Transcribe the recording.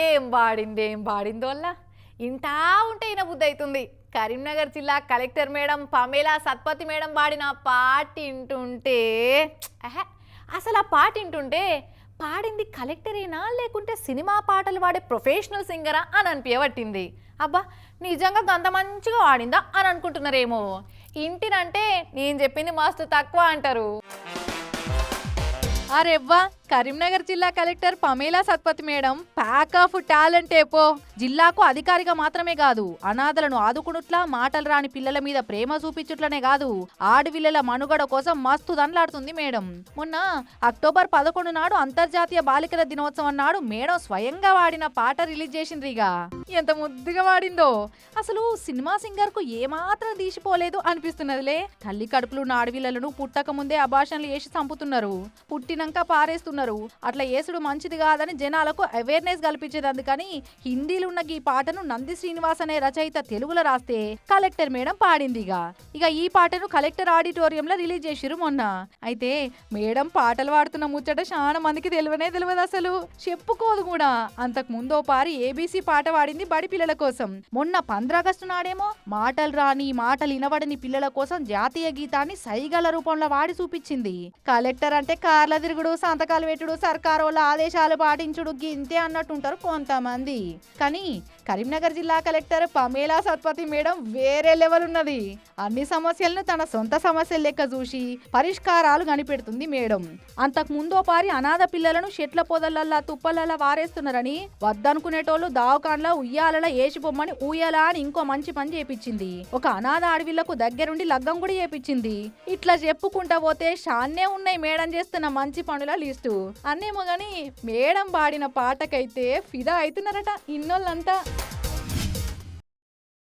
ఏం వాడింది ఏం పాడిందో వల్ల ఇంటా ఉంటే ఈయన బుద్ధి అవుతుంది కరీంనగర్ జిల్లా collector madam Pamela Satpathy madam పాడిన పాట వింటుంటే అసలు ఆ పాట వింటుంటే పాడింది కలెక్టరేనా? లేకుంటే సినిమా పాటలు పాడే ప్రొఫెషనల్ సింగరా అని అనిపించబట్టింది అబ్బా నిజంగా గంత మంచిగా వాడిందా అని అనుకుంటున్నారేమో. ఇంటినంటే నేను చెప్పింది మస్తు తక్కువ అంటారు. అరెవ్వా కరీంనగర్ జిల్లా collector Pamela Satpathy madam pack of talent ఏపో జిల్లాకు అధికారిగా మాత్రమే కాదు అనాథలను ఆదుకునుట్లా మాటలు రాని పిల్లల మీద ప్రేమ చూపించుట్లనే కాదు ఆడవిల్లల మనుగడ కోసం మస్తు దండలాడుతుంది మేడం. మొన్న అక్టోబర్ పదకొండు నాడు అంతర్జాతీయ బాలికల దినోత్సవం నాడు మేడం స్వయంగా వాడిన పాట రిలీజ్ చేసిండ్రిగా. ఎంత ముద్దుగా వాడిందో. అసలు సినిమా సింగర్కు ఏమాత్రం తీసిపోలేదు అనిపిస్తున్నదిలే. తల్లి కడుపులు ఉన్న పుట్టక ముందే అభాషణలు వేసి చంపుతున్నారు. పుట్టిన పుట్టినాక పారేస్తున్నారు. అట్లా వేసుడు మంచిది కాదని జనాలకు అవేర్నెస్ కల్పించేది అందుకని హిందీలో ఉన్న ఈ పాటను నంది శ్రీనివాస్ అనే రచయిత తెలుగులో రాస్తే కలెక్టర్ మేడం పాడిందిగా ఇక. ఈ పాటను కలెక్టర్ ఆడిటోరియంలో రిలీజ్ చేసిరు మొన్న. అయితే మేడం పాటలు పాడుతున్న ముచ్చట చాలా మందికి తెలివనే తెలియదు అసలు. చెప్పుకోదు కూడా. అంతకు ముందో పారి ఏబీసీ పాట పాడింది బడి పిల్లల కోసం. మొన్న పంద్రాగస్టు నాడేమో మాటలు రాని మాటలు వినబడని పిల్లల కోసం జాతీయ గీతాన్ని సైగల రూపంలో వాడి చూపించింది. కలెక్టర్ అంటే కార్లది తిరుగుడు సంతకాలు పెట్టుడు సర్కారోళ్ళ ఆదేశాలు పాటించుడు గింతే అన్నట్టుంటారు కొంతమంది. కానీ కరీంనగర్ జిల్లా కలెక్టర్ పమేలా సత్పతి మేడం వేరే లెవెల్ ఉన్నది. అన్ని సమస్యలను తన సొంత సమస్యలు లెక్క చూసి పరిష్కారాలు కనిపెడుతుంది మేడం. అంతకు ముందో పారి అనాథ పిల్లలను షెట్ల పొదలల్లా తుప్పలల్లా వారేస్తున్నారని వద్దనుకునేటోళ్ళు దావకాన్లా ఉయ్యాలలా ఏసి బొమ్మని ఊయాలా అని ఇంకో మంచి పని చేపించింది. ఒక అనాథ అడవిలకు దగ్గరుండి లగ్గం కూడా చేపించింది. ఇట్లా చెప్పుకుంటా పోతే షాన్నే ఉన్నాయి మేడం చేస్తున్న మంచి పనుల లిస్టు. అన్నేమో గాని మేడం పాడిన పాటకైతే ఫిదా అవుతున్నారట ఇన్నోళ్ళంతా.